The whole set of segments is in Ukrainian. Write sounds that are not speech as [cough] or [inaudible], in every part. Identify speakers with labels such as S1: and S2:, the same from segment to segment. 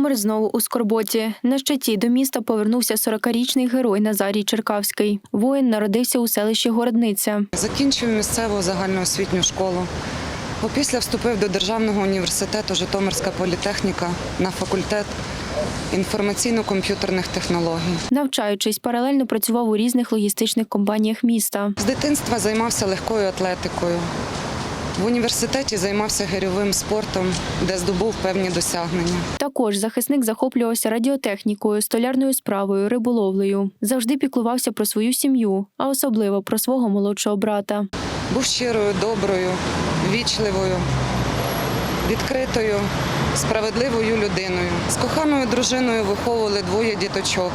S1: Житомир знову у скорботі. На щиті до міста повернувся 40-річний герой Назарій Черкавський. Воїн народився у селищі Городниця.
S2: Закінчив місцеву загальноосвітню школу. Опісля вступив до Державного університету Житомирська політехніка на факультет інформаційно-комп'ютерних технологій.
S1: Навчаючись, паралельно працював у різних логістичних компаніях міста.
S2: З дитинства займався легкою атлетикою. В університеті займався гирьовим спортом, де здобув певні досягнення.
S1: Також захисник захоплювався радіотехнікою, столярною справою, риболовлею. Завжди піклувався про свою сім'ю, а особливо про свого молодшого брата.
S2: Був щирою, доброю, вічливою, відкритою, справедливою людиною. З коханою дружиною виховували двоє діточок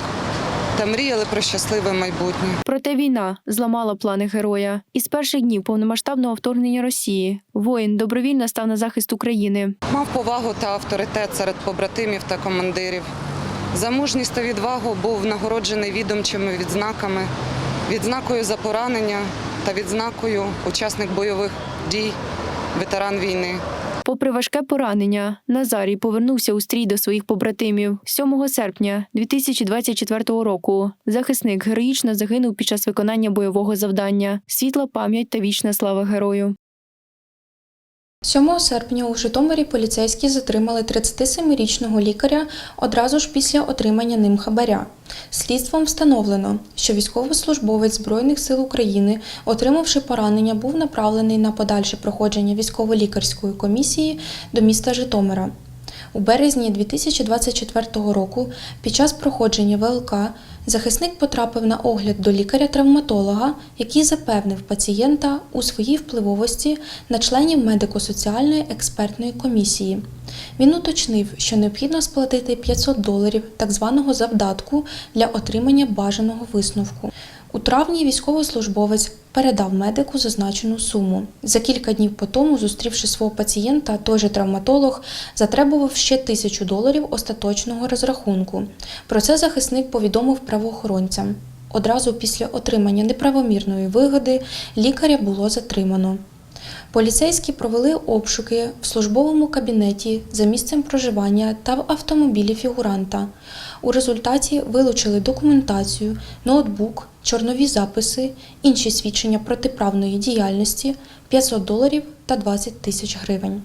S2: та мріяли про щасливе майбутнє.
S1: Проте війна зламала плани героя. Із перших днів повномасштабного вторгнення Росії воїн добровільно став на захист України.
S2: Мав повагу та авторитет серед побратимів та командирів. За мужність та відвагу був нагороджений відомчими відзнаками, відзнакою за поранення та відзнакою учасник бойових дій, ветеран війни.
S1: Попри важке поранення, Назарій повернувся у стрій до своїх побратимів 7 серпня 2024 року. Захисник героїчно загинув під час виконання бойового завдання. Світла пам'ять та вічна слава герою.
S3: 7 серпня у Житомирі поліцейські затримали 37-річного лікаря одразу ж після отримання ним хабаря. Слідством встановлено, що військовослужбовець Збройних сил України, отримавши поранення, був направлений на подальше проходження військово-лікарської комісії до міста Житомира. У березні 2024 року під час проходження ВЛК захисник потрапив на огляд до лікаря-травматолога, який запевнив пацієнта у своїй впливовості на членів медико-соціальної експертної комісії. Він уточнив, що необхідно сплатити 500 доларів так званого завдатку для отримання бажаного висновку. У травні військовослужбовець передав медику зазначену суму. За кілька днів по тому, зустрівши свого пацієнта, той же травматолог затребував ще тисячу доларів остаточного розрахунку. Про це захисник повідомив правоохоронцям. Одразу після отримання неправомірної вигоди лікаря було затримано. Поліцейські провели обшуки в службовому кабінеті за місцем проживання та в автомобілі фігуранта. У результаті вилучили документацію, ноутбук, чорнові записи, інші свідчення протиправної діяльності, 500 доларів та 20 тисяч гривень.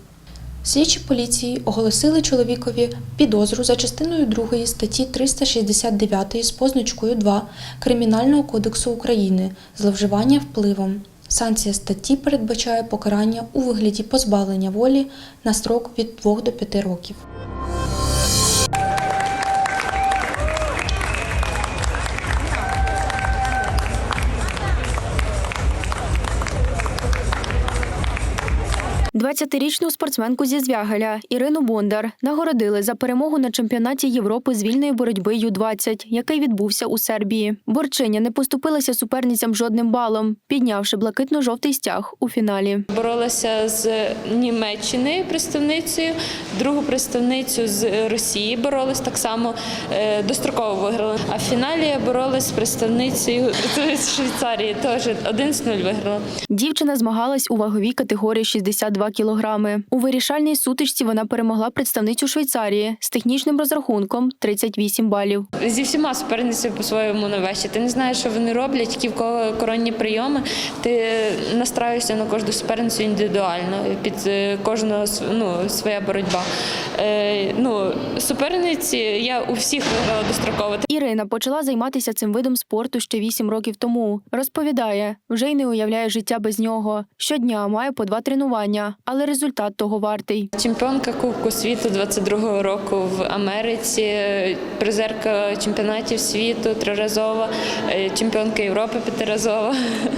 S3: Слідчі поліції оголосили чоловікові підозру за частиною 2 статті 369 з позначкою 2 Кримінального кодексу України зловживання впливом. Санкція статті передбачає покарання у вигляді позбавлення волі на строк від 2 до 5 років.
S1: – 20-річну спортсменку зі Звягеля Ірину Бондар нагородили за перемогу на чемпіонаті Європи з вільної боротьби Ю-20, який відбувся у Сербії. Борчиня не поступилася суперницям жодним балом, піднявши блакитно-жовтий стяг у фіналі.
S4: Боролася з Німеччини представницею, другу представницю з Росії боролась так само е, достроково виграла. А в фіналі я боролась з представницею з Швейцарії, теж 11-0 виграла.
S1: Дівчина змагалась у ваговій категорії 62 кілограми. У вирішальній сутичці вона перемогла представницю Швейцарії з технічним розрахунком 38 балів.
S4: Зі всіма суперницями по-своєму новещі. Ти не знаєш, що вони роблять, які в кого коронні прийоми. Ти настраюєшся на кожну суперницю індивідуально. Під е, кожного ну, своя боротьба. Е, ну, суперниці я у всіх виграла достроково.
S1: Ірина почала займатися цим видом спорту ще 8 років тому. Розповідає, вже й не уявляє життя без нього. Щодня має по два тренування, але результат того вартий.
S4: Чемпіонка Кубку світу 22-го року в Америці, призерка чемпіонатів світу триразова, е, чемпіонка Європи п'ятиразова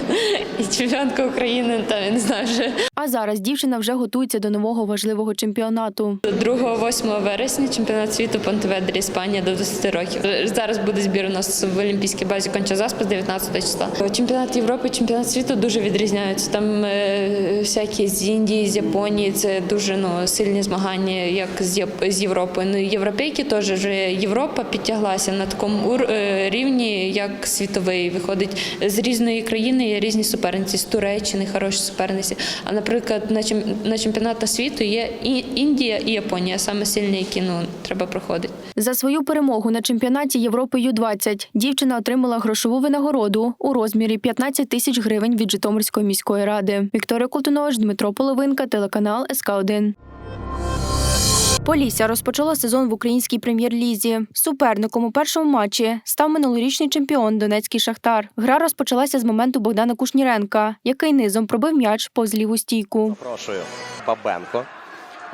S4: [laughs] і чемпіонка України. Там я не знаю вже
S1: А зараз дівчина вже готується до нового важливого чемпіонату.
S4: 2-8 вересня чемпіонат світу Понтеведрі, Іспанія до 10 років. Зараз буде збір у нас в Олімпійській базі Конча Заспа з 19 числа. Чемпіонат Європи, чемпіонат світу дуже відрізняються. Там е, всякі з Індії, з Японії. Це дуже ну, сильні змагання, як з, Європою. Ну, європейки теж вже Європа підтяглася на такому е, рівні, як світовий. Виходить з різної країни є різні суперниці, з Туреччини хороші суперниці. А наприклад, на, чем, на чемпіонатах світу є Індія і Японія, саме сильні, які ну, треба проходити.
S1: За свою перемогу на чемпіонаті Європи Ю-20 дівчина отримала грошову винагороду у розмірі 15 тисяч гривень від Житомирської міської ради. Вікторія Колтунович, Дмитро Половинка, телеканал СК 1 Полісся розпочала сезон в українській прем'єр-лізі. Суперником у першому матчі став минулорічний чемпіон Донецький Шахтар. Гра розпочалася з моменту Богдана Кушніренка, який низом пробив м'яч повз ліву стійку.
S5: Запрошую Бабенко.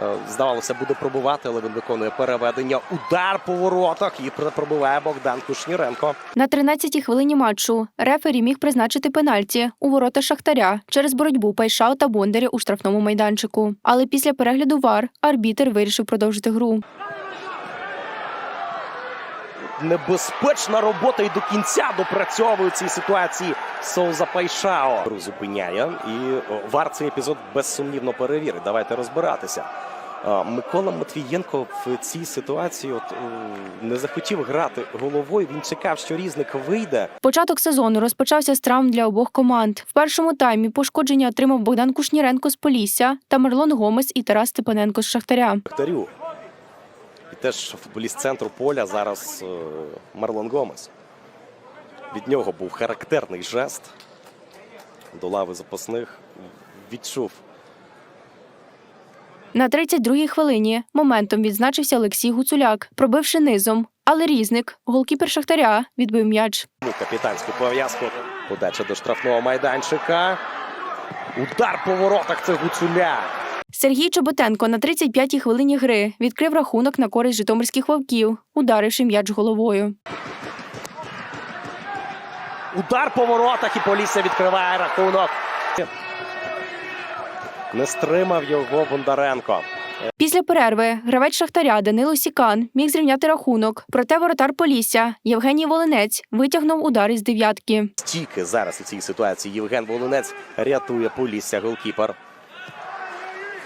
S5: Е, Здавалося, буде пробувати, але він виконує переведення. Удар по воротах і пробиває Богдан Кушніренко.
S1: На 13-й хвилині матчу рефері міг призначити пенальті у ворота Шахтаря через боротьбу Пайшау та Бондаря у штрафному майданчику. Але після перегляду ВАР арбітер вирішив продовжити гру.
S5: Небезпечна робота і до кінця допрацьовує цій ситуації Соуза Пайшао. Зупиняє і вар цей епізод безсумнівно перевірить. Давайте розбиратися. Микола Матвієнко в цій ситуації от, е, не захотів грати головою. Він чекав, що різник вийде.
S1: Початок сезону розпочався з травм для обох команд. В першому таймі пошкодження отримав Богдан Кушніренко з Полісся та Мерлон Гомес і Тарас Степаненко з Шахтаря.
S5: Шахтарю. І теж футболіст центру поля зараз е, Марлон Гомес. Від нього був характерний жест. До лави запасних відчув.
S1: На 32-й хвилині моментом відзначився Олексій Гуцуляк, пробивши низом. Але різник, голкіпер Шахтаря, відбив м'яч.
S5: Ну, капітанську пов'язку. Подача до штрафного майданчика. Удар по воротах це Гуцуляк.
S1: Сергій Чоботенко на 35-й хвилині гри відкрив рахунок на користь житомирських вовків, ударивши м'яч головою.
S5: Удар по воротах і Полісся відкриває рахунок. Не стримав його Бондаренко.
S1: Після перерви гравець Шахтаря Данило Сікан міг зрівняти рахунок. Проте воротар Полісся Євгеній Волинець витягнув удар із дев'ятки.
S5: Стільки зараз у цій ситуації Євген Волинець рятує Полісся голкіпер.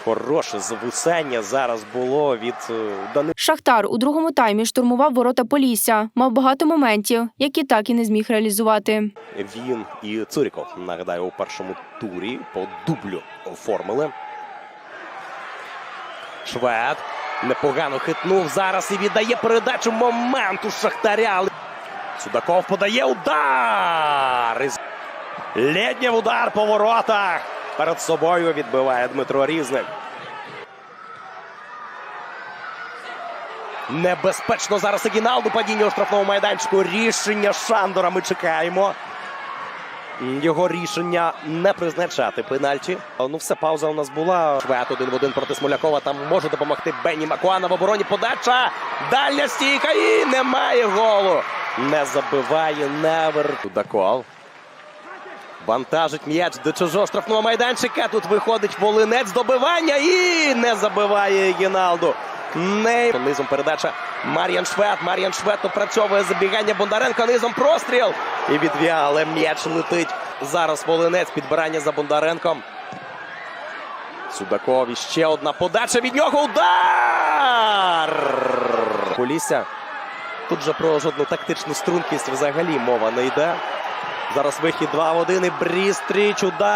S5: Хороше зависання зараз було від е, Данила.
S1: Шахтар у другому таймі штурмував ворота Полісся, мав багато моментів, які так і не зміг реалізувати.
S5: Він і Цуріков, нагадаю, у першому турі по дублю оформили. Швед непогано хитнув зараз і віддає передачу моменту Шахтаря. Судаков подає удар. Лєднєв удар по воротах. Перед собою відбиває Дмитро Різник. Небезпечно зараз Агіналду падіння у штрафному майданчику. Рішення Шандора ми чекаємо. Його рішення не призначати пенальті. Ну, все, пауза у нас була. Швед один в один проти Смолякова. Там може допомогти Бенні Макуана в обороні. Подача. Дальня стійка і немає голу. Не забиває Невер. Судаков. Вантажить м'яч до чужого штрафного майданчика. Тут виходить волинець добивання і не забиває Гіналду. Не низом передача Мар'ян Швед. Мар'ян Швед опрацьовує забігання Бондаренка. Низом простріл. І але м'яч летить. Зараз волинець підбирання за Бондаренком. Судаков і ще одна подача від нього. Удар! Полісся. Тут же про жодну тактичну стрункість взагалі мова не йде. Зараз вихід 2 в 1 і Брістріч. Удар!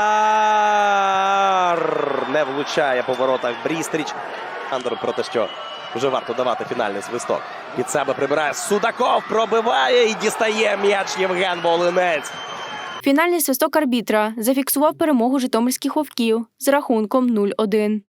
S5: Не влучає по воротах Брістріч. Андер про те, що вже варто давати фінальний свисток. Під себе прибирає Судаков, пробиває і дістає м'яч Євген Волинець.
S1: Фінальний свисток арбітра зафіксував перемогу житомирських вовків з рахунком 0-1.